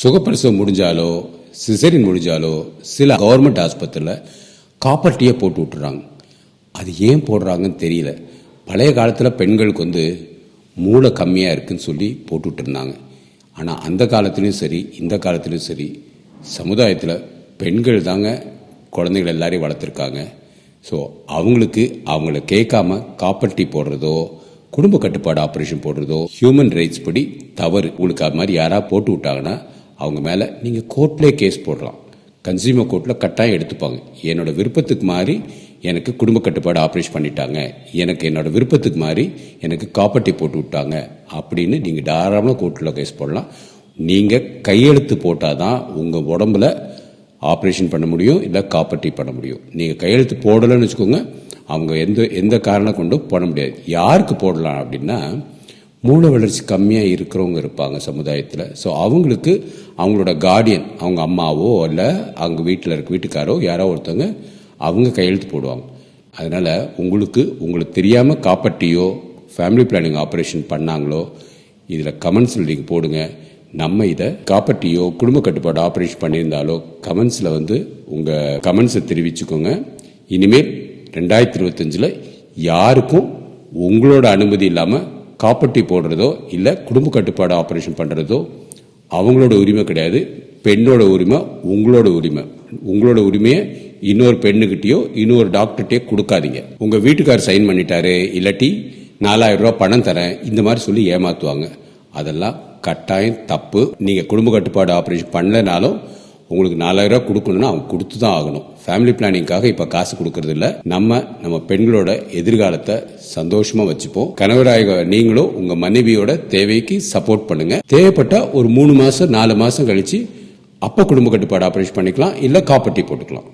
சுகப்பிரசவம் முடிஞ்சாலோ சிசரின் முடிஞ்சாலோ சில கவர்மெண்ட் ஆஸ்பத்திரியில் காப்பர் டீயை போட்டு விட்டுறாங்க. அது ஏன் போடுறாங்கன்னு தெரியல. பழைய காலத்தில் பெண்களுக்கு வந்து மூளை கம்மியாக இருக்குன்னு சொல்லி போட்டுட்டு இருந்தாங்க ஆனால் அந்த காலத்துலேயும் சரி இந்த காலத்துலேயும் சரி சமுதாயத்தில் பெண்கள் தாங்க குழந்தைகள் எல்லாரையும் வளர்த்துருக்காங்க. ஸோ அவங்களுக்கு அவங்கள கேட்காம காப்பர் போடுறதோ குடும்ப கட்டுப்பாடு ஆப்ரேஷன் போடுறதோ ஹியூமன் ரைட்ஸ் படி தவறு. உங்களுக்கு அது மாதிரி யாராவது போட்டு விட்டாங்கன்னா அவங்க மேலே நீங்கள் கோர்ட்லேயே கேஸ் போடலாம். கன்சியூமர் கோர்ட்டில் கட்டாயம் எடுத்துப்பாங்க. என்னோட விருப்பத்துக்கு மாறி எனக்கு குடும்ப கட்டுப்பாடு ஆப்ரேஷன் பண்ணிட்டாங்க. எனக்கு என்னோட விருப்பத்துக்கு மாறி எனக்கு காப்பட்டி போட்டு விட்டாங்க. அப்படின்னு நீங்கள் தாராளமாக கோர்ட்டில் கேஸ் போடலாம். நீங்கள் கையெழுத்து போட்டால் தான் உங்கள் உடம்புல ஆப்ரேஷன் பண்ண முடியும் இல்லை காப்பட்டி பண்ண முடியும். நீங்கள் கையெழுத்து போடலைன்னு வச்சுக்கோங்க. அவங்க எந்த எந்த காரணம் கொண்டும் பண்ண முடியாது. யாருக்கு போடலாம் அப்படின்னா மூளை வளர்ச்சி கம்மியாக இருக்கிறவங்க இருப்பாங்க சமுதாயத்தில். ஸோ அவங்களுக்கு அவங்களோட கார்டியன் அவங்க அம்மாவோ இல்லை அவங்க வீட்டில் இருக்க வீட்டுக்காரோ யாரோ ஒருத்தவங்க அவங்க கையெழுத்து போடுவாங்க. அதனால் உங்களுக்கு உங்களுக்கு தெரியாமல் காப்பட்டியோ ஃபேமிலி பிளானிங் ஆப்ரேஷன் பண்ணாங்களோ இதில் கமெண்ட்ஸில் நீங்கள் போடுங்க. நம்ம இதை காப்பட்டியோ குடும்ப கட்டுப்பாடு ஆப்ரேஷன் பண்ணியிருந்தாலோ கமெண்ட்ஸில் வந்து உங்கள் கமெண்ட்ஸை தெரிவிச்சுக்கோங்க. இனிமேல் ரெண்டாயிரத்தி இருபத்தஞ்சில் யாருக்கும் உங்களோட அனுமதி இல்லாமல் காப்பட்டி போடுறதோ இல்லை குடும்ப கட்டுப்பாடு ஆப்ரேஷன் பண்ணுறதோ அவங்களோட உரிமை கிடையாது. பெண்ணோட உரிமை உங்களோட உரிமை. உங்களோட உரிமையை இன்னொரு பெண்ணுக்கிட்டேயோ இன்னொரு டாக்டர்கிட்டயோ கொடுக்காதீங்க. உங்கள் வீட்டுக்கார் சைன் பண்ணிட்டாரு இல்லாட்டி நாலாயிரம் ரூபா பணம் தரேன் இந்த மாதிரி சொல்லி ஏமாத்துவாங்க. அதெல்லாம் கட்டாயம் தப்பு. நீங்கள் குடும்ப கட்டுப்பாடு ஆப்ரேஷன் பண்ணலனாலும் உங்களுக்கு நாலாயிரம் கொடுக்கணும்னா அவங்க கொடுத்து தான் ஆகணும். ஃபேமிலி பிளானிங்காக இப்ப காசு கொடுக்கறது இல்ல நம்ம நம்ம பெண்களோட எதிர்காலத்தை சந்தோஷமா வச்சுப்போம். கணவராக நீங்களும் உங்க மனைவியோட தேவைக்கு சப்போர்ட் பண்ணுங்க. தேவைப்பட்டா ஒரு மூணு மாசம் நாலு மாசம் கழிச்சு அப்ப குடும்ப கட்டுப்பாடு ஆப்ரேஷன் பண்ணிக்கலாம். இல்ல காப்பட்டி போட்டுக்கலாம்.